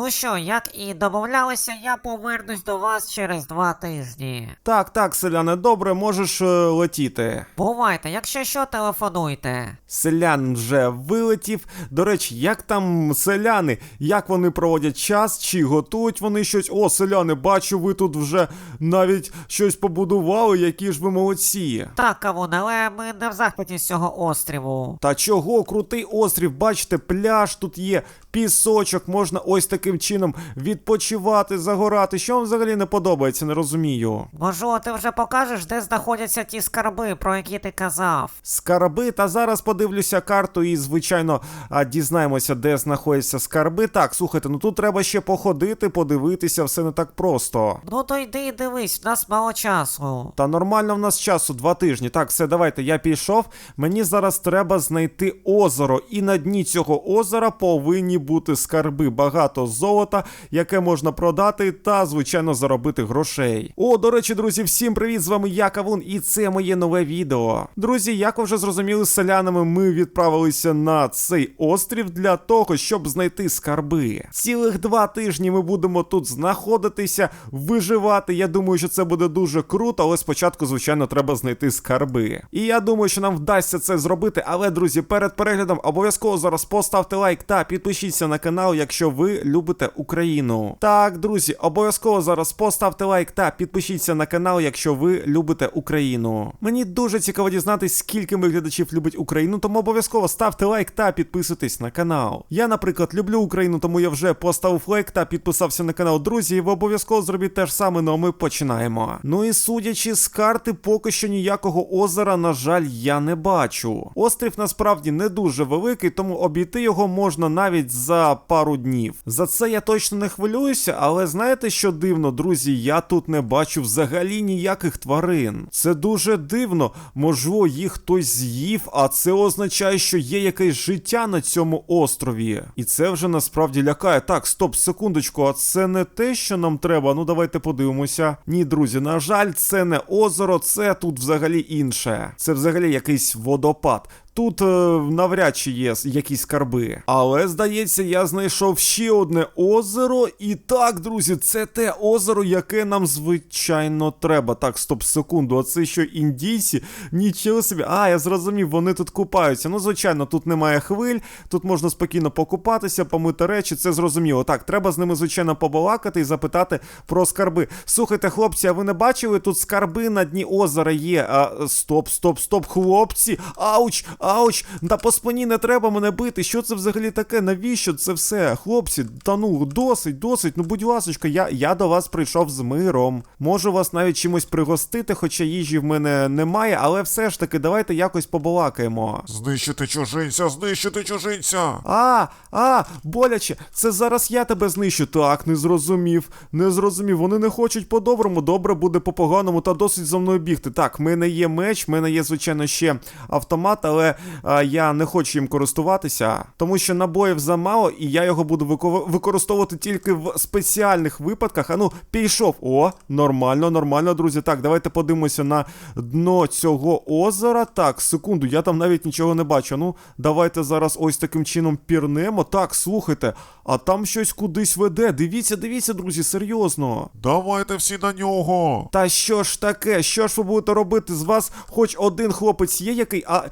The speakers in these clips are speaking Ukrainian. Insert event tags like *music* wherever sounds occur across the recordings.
Ну що, як і домовлялися, я повернусь до вас через два тижні. Так, так, селяне, добре, можеш е, летіти. Бувайте, якщо що, телефонуйте. Селян вже вилетів. До речі, як там селяни? Як вони проводять час? Чи готують вони щось? О, селяни, бачу, ви тут вже навіть щось побудували, які ж ви молодці. Так, кавун, але ми не в захваті з цього острову. Та чого, крутий острів, бачите, пляж тут є, пісочок, можна ось таким чином відпочивати, загорати. Що вам взагалі не подобається, не розумію. Можливо, ти вже покажеш, де знаходяться ті скарби, про які ти казав. Скарби, та зараз подивлюся карту і, звичайно, дізнаємося, де знаходяться скарби. Так, слухайте, ну тут треба ще походити, подивитися, все не так просто. Ну то йди і дивись, в нас мало часу. Та нормально в нас часу, два тижні. Так, все, давайте, я пішов. Мені зараз треба знайти озеро, і на дні цього озера повинні бути скарби. Багато золота, яке можна продати, та, звичайно, заробити грошей. О, до речі, друзі, всім привіт! З вами я Кавун, і це моє нове відео. Друзі, як ви вже зрозуміли з селянами, ми відправилися на цей острів для того, щоб знайти скарби. Цілих два тижні ми будемо тут знаходитися, виживати. Я думаю, що це буде дуже круто, але спочатку, звичайно, треба знайти скарби. І я думаю, що нам вдасться це зробити. Але, друзі, перед переглядом обов'язково зараз поставте лайк та підпишіться на канал, якщо ви любите Україну. Так, друзі, обов'язково зараз поставте лайк та підпишіться на канал, якщо ви любите Україну. Мені дуже цікаво дізнатись, скільки моїх глядачів любить Україну, тому обов'язково ставте лайк та підписуйтесь на канал. Я, наприклад, люблю Україну, тому я вже поставив лайк та підписався на канал. Друзі, і ви обов'язково зробіть те ж саме, ну а ми починаємо. Ну і судячи з карти, поки що ніякого озера, на жаль, я не бачу. Острів насправді не дуже великий, тому обійти його можна навіть за пару днів. За це я точно не хвилююся, але знаєте, що дивно, друзі, я тут не бачу взагалі ніяких тварин. Це дуже дивно. Можливо, їх хтось з'їв, а це означає, що є якесь життя на цьому острові. І це вже насправді лякає. Так, стоп, секундочку, а це не те, що нам треба. Ну давайте подивимося. Ні, друзі, на жаль, це не озеро, це тут взагалі інше. Це взагалі якийсь водопад. Тут е, навряд чи є якісь скарби. Але здається, я знайшов ще одне озеро. І так, друзі, це те озеро, яке нам звичайно треба. Так, стоп, секунду. А це що індійці? Нічого собі. А, я зрозумів, вони тут купаються. Ну, звичайно, тут немає хвиль, тут можна спокійно покупатися, помити речі, це зрозуміло. Так, треба з ними, звичайно, побалакати і запитати про скарби. Слухайте, хлопці, а ви не бачили? Тут скарби на дні озера є. А, стоп, стоп, стоп, хлопці. Ауч, ауч, та по спині не треба мене бити. Що це взагалі таке? Навіщо це все? Хлопці, та ну, досить, досить. Ну, будь ласочка, я, я до вас прийшов з миром. Можу вас навіть чимось пригостити, хоча їжі в мене немає, але все ж таки, давайте якось побалакаємо. Знищити чужинця, знищити чужинця. А, а, боляче, це зараз я тебе знищу. Так, не зрозумів, не зрозумів. Вони не хочуть по-доброму, добре буде по-поганому та досить за мною бігти. Так, в мене є меч, в мене є, звичайно, ще автомат, але а, я не хочу їм користуватися, тому що набоїв замало, і я його буду використовувати тільки в спеціальних випадках. А ну, пішов. О, нормально, нормально, друзі. Так, давайте подивимося на дно цього озера. Так, секунду, я там навіть нічого не бачу. Ну, давайте зараз ось таким чином пірнемо. Так, слухайте, а там щось кудись веде. Дивіться, дивіться, друзі, серйозно. Давайте всі на нього. Та що ж таке? Що ж ви будете робити? З вас хоч один хлопець є, який, а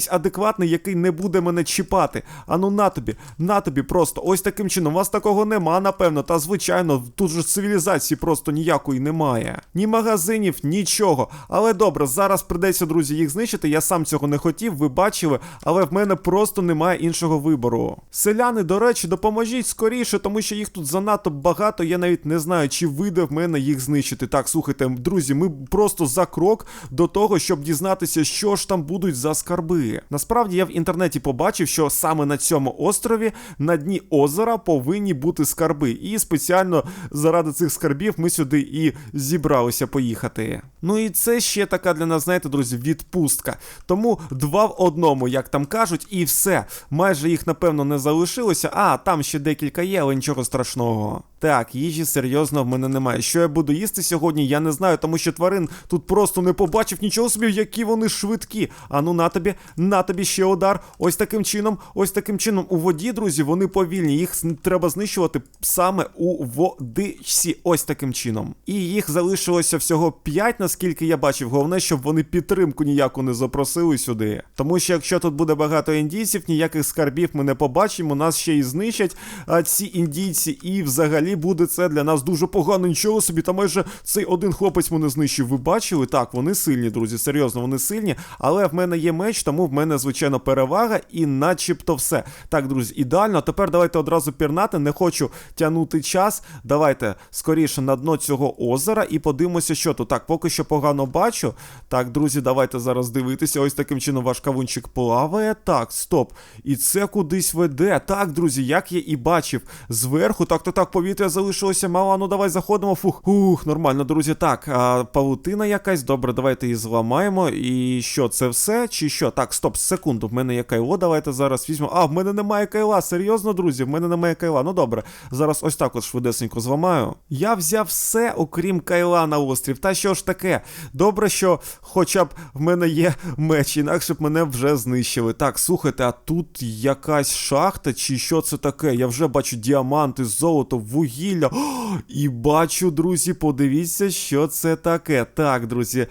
якийсь адекватний, який не буде мене чіпати. Ану на тобі, на тобі просто. Ось таким чином. У вас такого нема, напевно. Та звичайно, тут же цивілізації просто ніякої немає. Ні магазинів, нічого. Але добре, зараз придеться, друзі, їх знищити. Я сам цього не хотів, ви бачили, але в мене просто немає іншого вибору. Селяни, до речі, допоможіть скоріше, тому що їх тут занадто багато. Я навіть не знаю, чи вийде в мене їх знищити. Так, слухайте, друзі, ми просто за крок до того, щоб дізнатися, що ж там будуть за скарби. Насправді я в інтернеті побачив, що саме на цьому острові на дні озера повинні бути скарби. І спеціально заради цих скарбів ми сюди і зібралися поїхати. Ну і це ще така для нас, знаєте, друзі, відпустка. Тому два в одному, як там кажуть, і все. Майже їх, напевно, не залишилося. А, там ще декілька є, але нічого страшного. Так, їжі серйозно в мене немає. Що я буду їсти сьогодні, я не знаю, тому що тварин тут просто не побачив нічого собі, які вони швидкі. А ну на тобі, на тобі ще удар. Ось таким чином, ось таким чином. У воді, друзі, вони повільні. Їх треба знищувати саме у водичці. Ось таким чином. І їх залишилося всього 5, наскільки я бачив. Головне, щоб вони підтримку ніяку не запросили сюди. Тому що якщо тут буде багато індійців, ніяких скарбів ми не побачимо, нас ще й знищать а, ці індійці, і взагалі буде це для нас дуже погано. Нічого собі, та майже цей один хлопець мене знищив. Ви бачили? Так, вони сильні, друзі. Серйозно, вони сильні. Але в мене є меч, тому в мене звичайно перевага, і начебто все. Так, друзі, ідеально. Тепер давайте одразу пірнати. Не хочу тягнути час. Давайте скоріше на дно цього озера і подивимося, що тут. Так, поки що погано бачу. Так, друзі, давайте зараз дивитися. Ось таким чином ваш кавунчик плаває. Так, стоп. І це кудись веде. Так, друзі, як я і бачив. Зверху, так, то так, повітря залишилося мало. Ну давай заходимо. Фух, ух, нормально, друзі. Так, а, павутина якась. Добре, давайте її зламаємо. І що, це все? Чи що? Так, стоп, секунду. В мене є кайло. Давайте зараз візьмемо. А, в мене немає кайла. Серйозно, друзі, в мене немає кайла. Ну добре, зараз ось так от швидесенько зламаю. Я взяв все, окрім кайла на острів. Та що ж таке? Добре, що хоча б в мене є меч, інакше б мене вже знищили. Так, слухайте, а тут якась шахта, чи що це таке? Я вже бачу діаманти, золото, вугілля. О, і бачу, друзі, подивіться, що це таке. Так, друзі.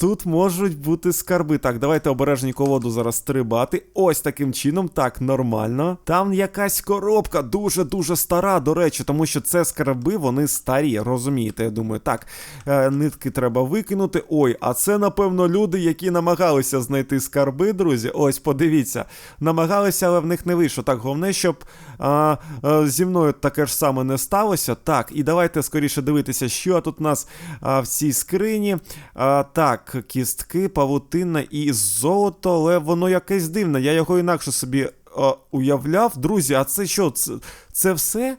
Тут можуть бути скарби. Так, давайте обережненько воду зараз стрибати. Ось таким чином, так, нормально. Там якась коробка, дуже-дуже стара, до речі, тому що це скарби, вони старі, розумієте, я думаю. Так, е, нитки треба викинути. Ой, а це, напевно, люди, які намагалися знайти скарби, друзі. Ось, подивіться. Намагалися, але в них не вийшло. Так, головне, щоб а, а, зі мною таке ж саме не сталося. Так, і давайте скоріше дивитися, що тут у нас а, в цій скрині. А, так, кістки, павутина і золото, але воно якесь дивне. Я його інакше собі а, уявляв. Друзі, а це що? Це, це все?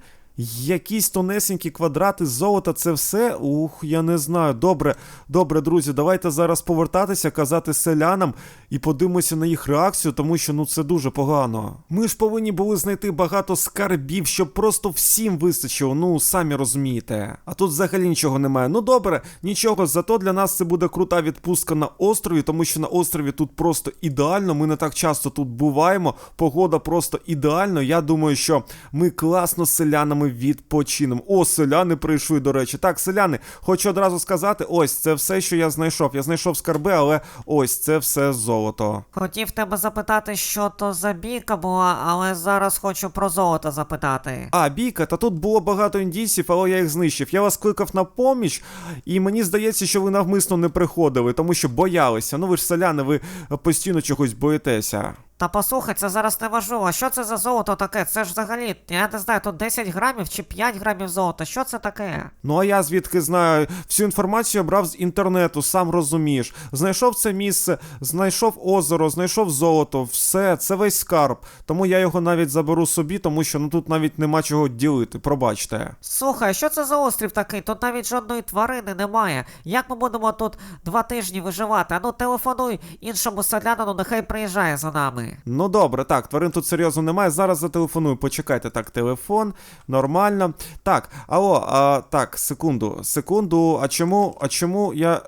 Якісь тонесенькі квадрати золота, це все? Ух, я не знаю. Добре, добре, друзі, давайте зараз повертатися, казати селянам і подивимося на їх реакцію, тому що ну це дуже погано. Ми ж повинні були знайти багато скарбів, щоб просто всім вистачило. Ну, самі розумієте. А тут взагалі нічого немає. Ну добре, нічого, зато для нас це буде крута відпустка на острові, тому що на острові тут просто ідеально. Ми не так часто тут буваємо. Погода просто ідеально. Я думаю, що ми класно з селянами відпочинемо. О, селяни прийшли, до речі. Так, селяни, хочу одразу сказати: ось це все, що я знайшов. Я знайшов скарби, але ось це все золото. Хотів тебе запитати, що то за бійка була, але зараз хочу про золото запитати. А, бійка, та тут було багато індійців, але я їх знищив. Я вас кликав на поміч, і мені здається, що ви навмисно не приходили, тому що боялися. Ну ви ж селяни, ви постійно чогось боїтеся. Та послухай, це зараз не важливо. Що це за золото таке? Це ж взагалі, я не знаю, тут 10 грамів чи 5 грамів золота. Що це таке? Ну а я звідки знаю, всю інформацію брав з інтернету, сам розумієш. Знайшов це місце, знайшов озеро, знайшов золото, все, це весь скарб. Тому я його навіть заберу собі, тому що ну тут навіть нема чого ділити, пробачте. Слухай, що це за острів такий? Тут навіть жодної тварини немає. Як ми будемо тут два тижні виживати? Ану телефонуй іншому селянину, нехай приїжджає за нами. Ну добре, так, тварин тут серйозно немає. Зараз зателефоную. Почекайте, так, телефон, нормально. Так, алло, а, так, секунду, секунду. А чому, а чому я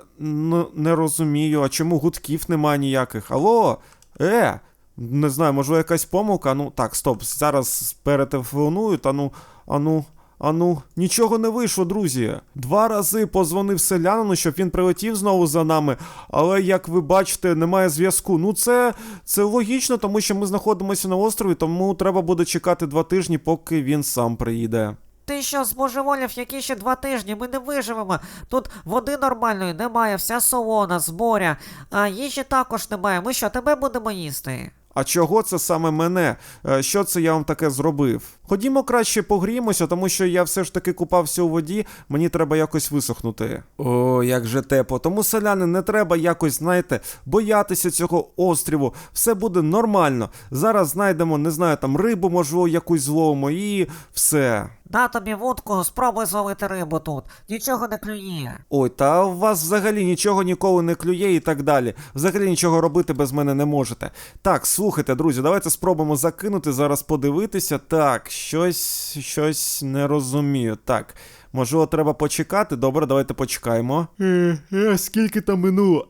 не розумію, а чому гудків немає ніяких? Алло, е, не знаю, може якась помилка. Ну так, стоп, зараз перетелефоную, та ну, а ну. А ну, нічого не вийшло, друзі. Два рази позвонив селянину, щоб він прилетів знову за нами. Але як ви бачите, немає зв'язку. Ну це, це логічно, тому що ми знаходимося на острові, тому треба буде чекати два тижні, поки він сам приїде. Ти що збожеволів, які ще два тижні? Ми не виживемо. Тут води нормальної немає, вся солона, з моря, а їжі також немає. Ми що, тебе будемо їсти? А чого це саме мене? Е, Що це я вам таке зробив? Ходімо краще погріємося, тому що я все ж таки купався у воді, мені треба якось висохнути. О, як же тепло. Тому селяни не треба якось, знаєте, боятися цього остріву. Все буде нормально. Зараз знайдемо, не знаю, там рибу, можливо, якусь зловимо, і все. На тобі вудку, спробуй зловити рибу тут. Нічого не клює. Ой, та у вас взагалі нічого ніколи не клює і так далі. Взагалі нічого робити без мене не можете. Так, слухайте, друзі, давайте спробуємо закинути, зараз подивитися. Так, щось, щось не розумію. Так. Можливо, треба почекати. Добре, давайте почекаємо. Е, е, скільки там минуло?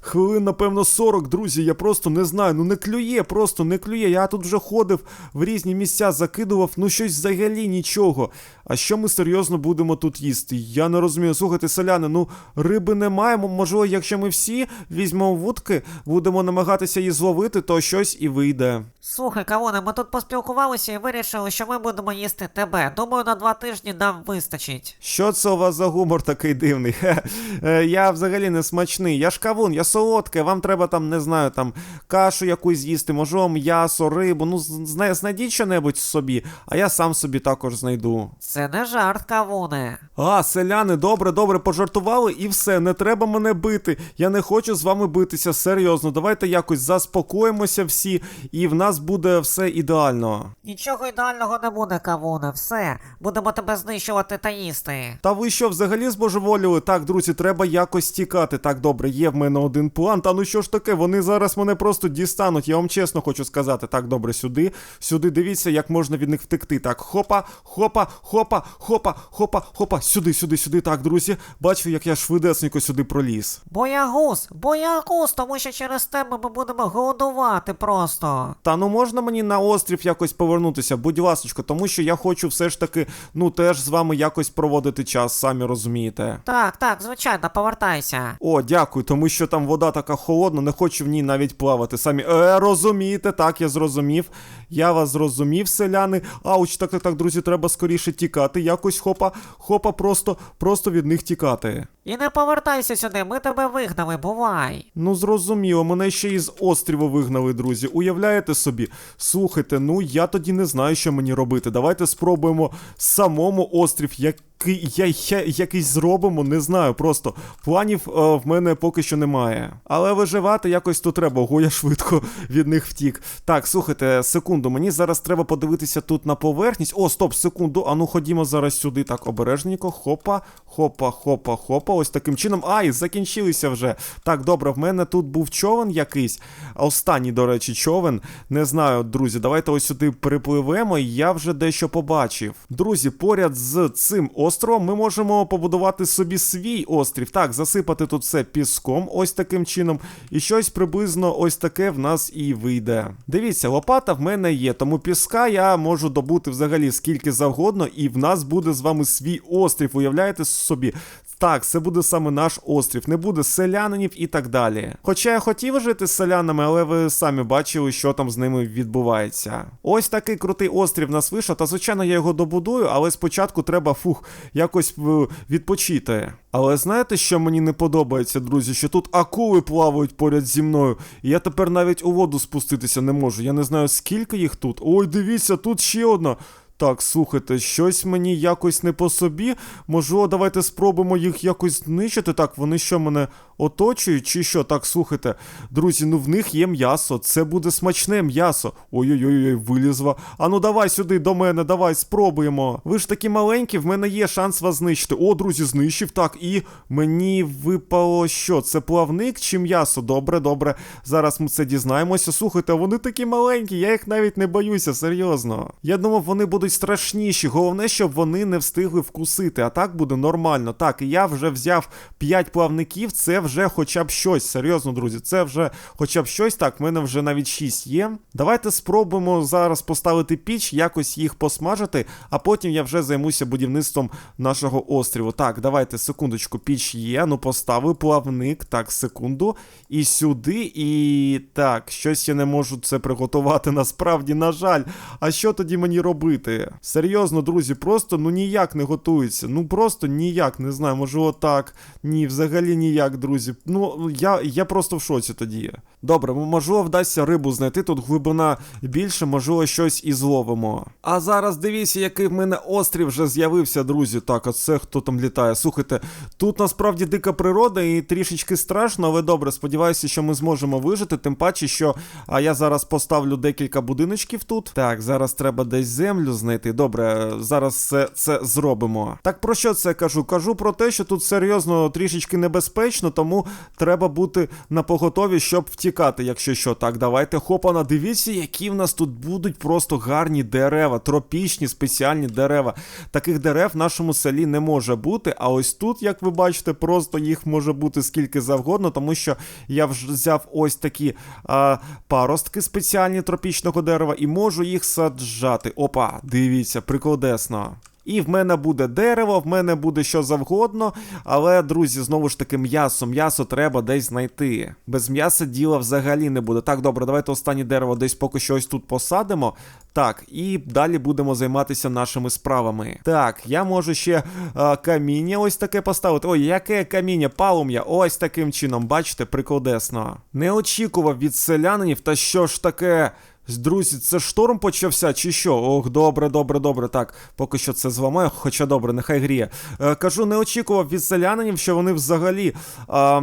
Хвилин, напевно, 40, друзі. Я просто не знаю. Ну не клює, просто не клює. Я тут вже ходив в різні місця, закидував, ну щось взагалі нічого. А що ми серйозно будемо тут їсти? Я не розумію. Слухайте, селяни, ну риби не маємо. Можливо, якщо ми всі візьмемо вудки, будемо намагатися її зловити, то щось і вийде. Слухай, Кавоне, ми тут поспілкувалися і вирішили, що ми будемо їсти тебе. Думаю, на два тижні нам вистачить. Що це у вас за гумор такий дивний? *laughs* Хе. Е, Я взагалі не смачний. Я ж кавун, я солодке. Вам треба там, не знаю, там кашу якусь з'їсти, можливо, м'ясо, рибу. Ну, зна- знайдіть що-небудь собі, а я сам собі також знайду. Це не жарт, Кавуне. А, селяни, добре, добре, пожартували і все, не треба мене бити. Я не хочу з вами битися, серйозно. Давайте якось заспокоїмося всі, і в нас буде все ідеально. Нічого ідеального не буде, Кавуне. Все. Будемо тебе знищувати та їсти. Та ви що, взагалі збожеволіли? Так, друзі, треба якось тікати. Так, добре, є в мене один план. Та ну що ж таке, вони зараз мене просто дістануть, я вам чесно хочу сказати. Так, добре, сюди, сюди, дивіться, як можна від них втекти. Так, хопа, хопа, хопа, хопа, хопа, хопа, хопа. сюди, сюди, сюди. Так, друзі, бачу, як я швидесенько сюди проліз. Боягуз, боягуз, тому що через тебе ми будемо голодувати просто. Та ну можна мені на острів якось повернутися, будь ласочка, тому що я хочу все ж таки, ну теж з вами якось проводити час, самі розумієте. Так, так, звичайно, повертайся. О, дякую, тому що там вода така холодна, не хочу в ній навіть плавати. Самі е, розумієте, так, я зрозумів. Я вас зрозумів, селяни. Ауч, так, так, так, друзі, треба скоріше тікати. Якось хопа, хопа, просто, просто від них тікати. І не повертайся сюди, ми тебе вигнали, бувай. Ну, зрозуміло, мене ще із остріву вигнали, друзі. Уявляєте собі? Слухайте, ну я тоді не знаю, що мені робити. Давайте спробуємо самому острів, який я, я якийсь зробимо, не знаю. Просто планів е, в мене поки що немає. Але виживати якось то треба, ого, я швидко від них втік. Так, слухайте, секунду, мені зараз треба подивитися тут на поверхність. О, стоп, секунду. А ну ходімо зараз сюди. Так, обережненько. Хопа, хопа, хопа, хопа. Ось таким чином. Ай, закінчилися вже. Так, добре, в мене тут був човен якийсь. Останній, до речі, човен. Не знаю, друзі, давайте ось сюди перепливемо, і я вже дещо побачив. Друзі, поряд з цим островом ми можемо побудувати собі свій острів. Так, засипати тут все піском, ось таким чином. І щось приблизно ось таке в нас і вийде. Дивіться, лопата в мене є, тому піска я можу добути взагалі скільки завгодно, і в нас буде з вами свій острів. Уявляєте собі? Так, це буде саме наш острів, не буде селянинів і так далі. Хоча я хотів жити з селянами, але ви самі бачили, що там з ними відбувається. Ось такий крутий острів нас вийшов, та звичайно я його добудую, але спочатку треба фух, якось е, відпочити. Але знаєте, що мені не подобається, друзі? Що тут акули плавають поряд зі мною, і я тепер навіть у воду спуститися не можу. Я не знаю, скільки їх тут. Ой, дивіться, тут ще одна. Так, слухайте, щось мені якось не по собі. Можливо, давайте спробуємо їх якось знищити. Так, вони що мене оточують, чи що? Так, слухайте, друзі, ну в них є м'ясо. Це буде смачне м'ясо. Ой-ой-ой, вилізла. А ну давай сюди до мене, давай, спробуємо. Ви ж такі маленькі, в мене є шанс вас знищити. О, друзі, знищив. Так, і мені випало що? Це плавник чи м'ясо? Добре, добре. Зараз ми це дізнаємося. Слухайте, вони такі маленькі, я їх навіть не боюся, серйозно. Я думав, вони будуть страшніші. Головне, щоб вони не встигли вкусити, а так буде нормально. Так, і я вже взяв 5 плавників, це вже хоча б щось. Серйозно, друзі, це вже хоча б щось. Так, в мене вже навіть 6 є. Давайте спробуємо зараз поставити піч, якось їх посмажити, а потім я вже займуся будівництвом нашого остріву. Так, давайте, секундочку, піч є. Ну, поставив плавник. Так, секунду. І сюди, і так, щось я не можу це приготувати. *laughs* Насправді, на жаль. А що тоді мені робити? Серйозно, друзі, просто ну ніяк не готується. Ну просто ніяк, не знаю, може отак. Ні, взагалі ніяк, друзі. Ну, я, я просто в шоці тоді. Добре, можливо, вдасться рибу знайти. Тут глибина більше, можливо, щось і зловимо. А зараз дивіться, який в мене острів вже з'явився, друзі. Так, а це хто там літає? Слухайте, тут насправді дика природа і трішечки страшно, але добре, сподіваюся, що ми зможемо вижити. Тим паче, що а я зараз поставлю декілька будиночків тут. Так, зараз треба десь землю знайти. Добре, зараз це, це зробимо. Так про що це кажу? Кажу про те, що тут серйозно трішечки небезпечно, тому треба бути на поготові, щоб втікати, якщо що. Так, давайте хопана, дивіться, які в нас тут будуть просто гарні дерева, тропічні спеціальні дерева. Таких дерев в нашому селі не може бути. А ось тут, як ви бачите, просто їх може бути скільки завгодно, тому що я вже взяв ось такі а, паростки спеціальні тропічного дерева і можу їх саджати. Опа, дивіться, прикладесно. І в мене буде дерево, в мене буде що завгодно. Але, друзі, знову ж таки, м'ясо. М'ясо треба десь знайти. Без м'яса діла взагалі не буде. Так, добре, давайте останнє дерево десь поки що ось тут посадимо. Так, і далі будемо займатися нашими справами. Так, я можу ще а, каміння ось таке поставити. Ой, яке каміння, палум'я, ось таким чином, бачите, прикладесно. Не очікував від селянинів, та що ж таке. Друзі, це шторм почався чи що? Ох, добре, добре, добре. Так, поки що це зламаю, хоча добре, нехай гріє. Е, кажу, не очікував від селянинів, що вони взагалі е,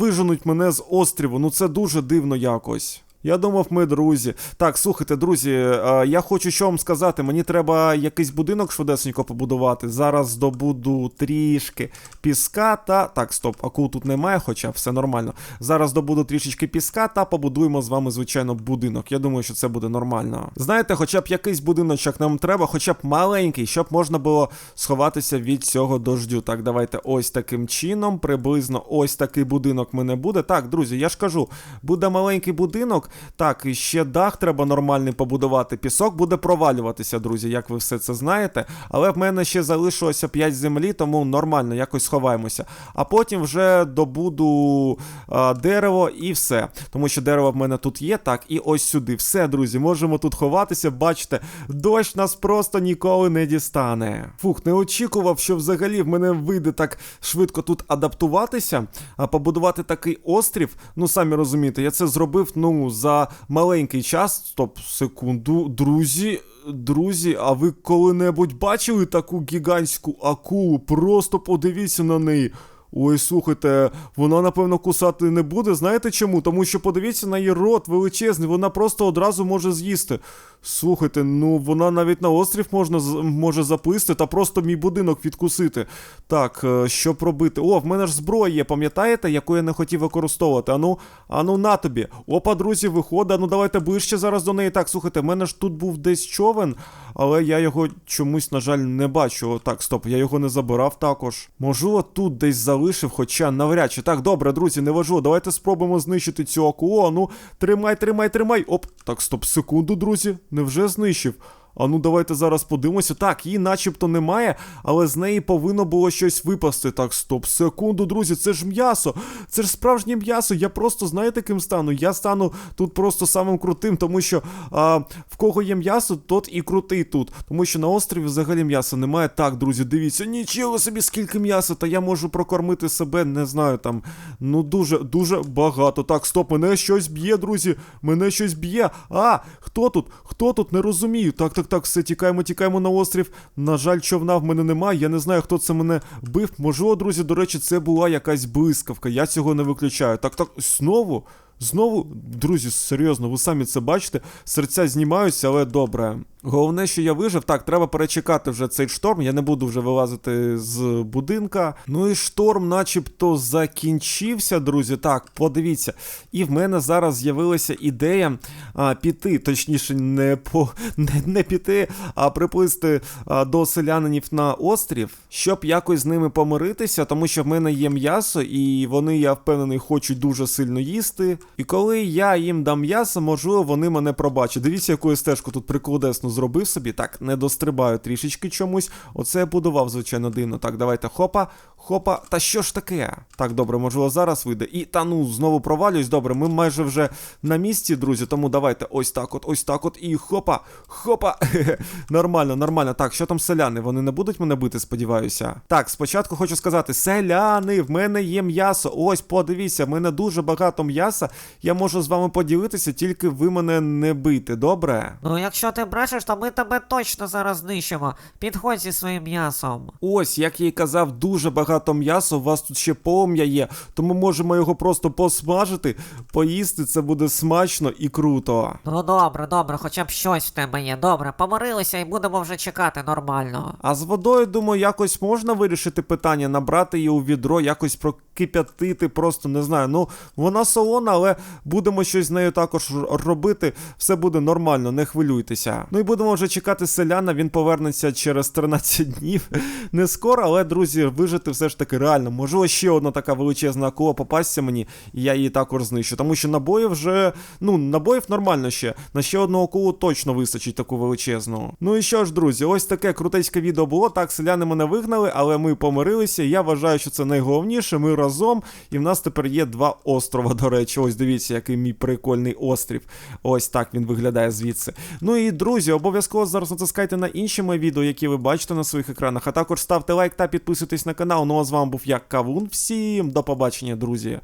виженуть мене з остріву. Ну це дуже дивно якось. Я думав, ми друзі. Так, слухайте, друзі, е, я хочу що вам сказати. Мені треба якийсь будинок швидесенько побудувати. Зараз здобуду трішки піска та. Так, стоп, акул тут немає, хоча все нормально. Зараз здобуду трішечки піска та побудуємо з вами, звичайно, будинок. Я думаю, що це буде нормально. Знаєте, хоча б якийсь будиночок нам треба, хоча б маленький, щоб можна було сховатися від цього дождю. Так, давайте ось таким чином, приблизно ось такий будинок мене буде. Так, друзі, я ж кажу, буде маленький будинок. Так, і ще дах треба нормальний побудувати. Пісок буде провалюватися, друзі, як ви все це знаєте. Але в мене ще залишилося 5 землі, тому нормально, якось сховаємося. А потім вже добуду а, дерево і все. Тому що дерево в мене тут є. Так, і ось сюди. Все, друзі, можемо тут ховатися. Бачите, дощ нас просто ніколи не дістане. Фух, не очікував, що взагалі в мене вийде так швидко тут адаптуватися, а побудувати такий острів. Ну, самі розумієте, я це зробив, ну, за маленький час. Стоп, секунду, друзі. Друзі, а ви коли-небудь бачили таку гігантську акулу? Просто подивіться на неї. Ой, слухайте, вона напевно кусати не буде. Знаєте чому? Тому що подивіться на її рот величезний, вона просто одразу може з'їсти. Слухайте, ну вона навіть на острів можна може заплисти та просто мій будинок відкусити. Так, е, що робити? О, в мене ж зброя є, пам'ятаєте, яку я не хотів використовувати. Ану, ану на тобі. Опа, друзі, виходить. Ну давайте ближче зараз до неї. Так, слухайте, в мене ж тут був десь човен, але я його чомусь, на жаль, не бачу. Так, стоп, я його не забирав також. Можливо, тут десь залишив, хоча навряд чи. Так, добре, друзі, не важу. Давайте спробуємо знищити цю акулу. Тримай, тримай, тримай. Оп, так, стоп, секунду, друзі. Невже знищив? А ну давайте зараз подивимося. Так, її начебто немає, але з неї повинно було щось випасти. Так, стоп, секунду, друзі, це ж м'ясо. Це ж справжнє м'ясо. Я просто знаєте, ким стану? Я стану тут просто самим крутим, тому що а, в кого є м'ясо, тот і крутий тут. Тому що на острові взагалі м'яса немає. Так, друзі, дивіться, нічого собі, скільки м'яса, та я можу прокормити себе, не знаю там. Ну дуже, дуже багато. Так, стоп, мене щось б'є, друзі. Мене щось б'є. А, хто тут? Хто тут? Не розумію. Так, так, так, все, тікаємо, тікаємо на острів. На жаль, човна в мене немає. Я не знаю, хто це мене бив. Можливо, друзі, до речі, це була якась блискавка. Я цього не виключаю. Так, так, знову. Знову, друзі, серйозно, ви самі це бачите, серця знімаються, але добре. Головне, що я вижив, так, треба перечекати вже цей шторм. Я не буду вже вилазити з будинка. Ну і шторм, начебто, закінчився, друзі. Так, подивіться. І в мене зараз з'явилася ідея а, піти, точніше, не по не, не піти, а приплисти а, до селянинів на острів, щоб якось з ними помиритися, тому що в мене є м'ясо, і вони, я впевнений, хочуть дуже сильно їсти. І коли я їм дам м'ясо, можливо, вони мене пробачать. Дивіться, яку стежку тут прикладесно зробив собі. Так, не дострибаю трішечки чомусь. Оце я будував, звичайно, дивно. Так, давайте хопа, хопа. Та що ж таке? Так, добре, можливо, зараз вийде. І та ну, знову провалююсь. Добре, ми майже вже на місці, друзі. Тому давайте ось так от, ось так от. І хопа, хопа. *laughs* нормально, нормально. Так, що там селяни? Вони не будуть мене бити, сподіваюся. Так, спочатку хочу сказати: селяни, в мене є м'ясо. Ось, подивіться, в мене дуже багато м'яса. Я можу з вами поділитися, тільки ви мене не бийте, добре? Ну, якщо ти брешеш, то ми тебе точно зараз знищимо. Підходь зі своїм м'ясом. Ось, як я і казав, дуже багато м'яса. У вас тут ще полум'я є, тому можемо його просто посмажити, поїсти. Це буде смачно і круто. Ну добре, добре, хоча б щось в тебе є. Добре, помирилися і будемо вже чекати нормально. А з водою, думаю, якось можна вирішити питання, набрати її у відро, якось прокип'ятити, просто не знаю. Ну, вона солона, але будемо щось з нею також робити. Все буде нормально, не хвилюйтеся. Ну і будемо вже чекати селяна. Він повернеться через 13 днів. *laughs* Не скоро, але друзі, вижити все ж таки реально. Можливо, ще одна така величезна акула попасться мені, і я її також знищу. Тому що набоїв вже. Ну, набоїв нормально ще. На ще одну акулу точно вистачить таку величезну. Ну і що ж, друзі, ось таке крутецьке відео було. Так, селяни мене вигнали, але ми помирилися. Я вважаю, що це найголовніше. Ми разом, і в нас тепер є два острова. До речі, ось дивіться, який мій прикольний острів. Ось так він виглядає звідси. Ну і друзі, обов'язково зараз натискайте на інші мої відео, які ви бачите на своїх екранах. А також ставте лайк та підписуйтесь на канал. Ну а з вами був я Кавун. Всім до побачення, друзі.